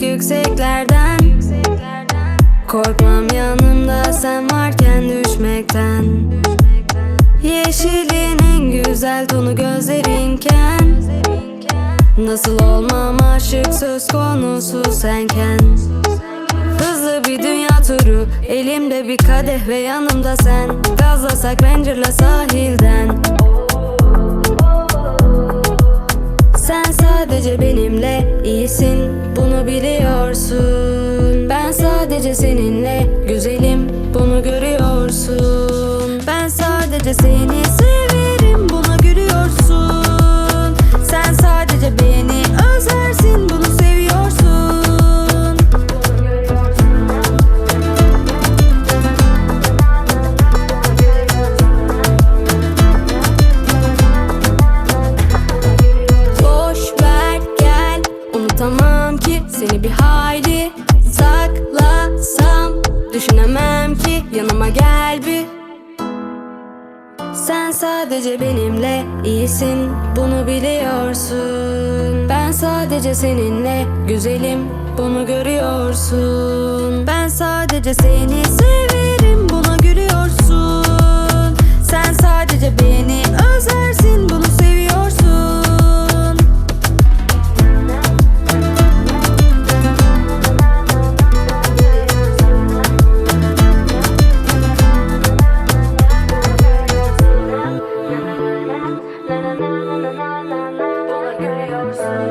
çok yükseklerden. Korkmam yanımda sen varken düşmekten. Yeşilin en güzel tonu gözlerinken. Nasıl olmam aşık söz konusu senken? Hızlı bir dünya turu Elimde bir kadeh ve yanımda sen. Gazlasak Ranger'la sahilden sadece benimle iyisin. Bunu biliyorsun. Ben sadece seninle güzelim. Bunu görüyorsun. Ben sadece seni Unutamam ki seni bir hayli Saklasam Düşünemem ki. Yanıma gel bir. Sen sadece benimle iyisin Bunu biliyorsun. Ben sadece seninle güzelim Bunu görüyorsun. Ben sadece seni seviyorum Bana görüyorsun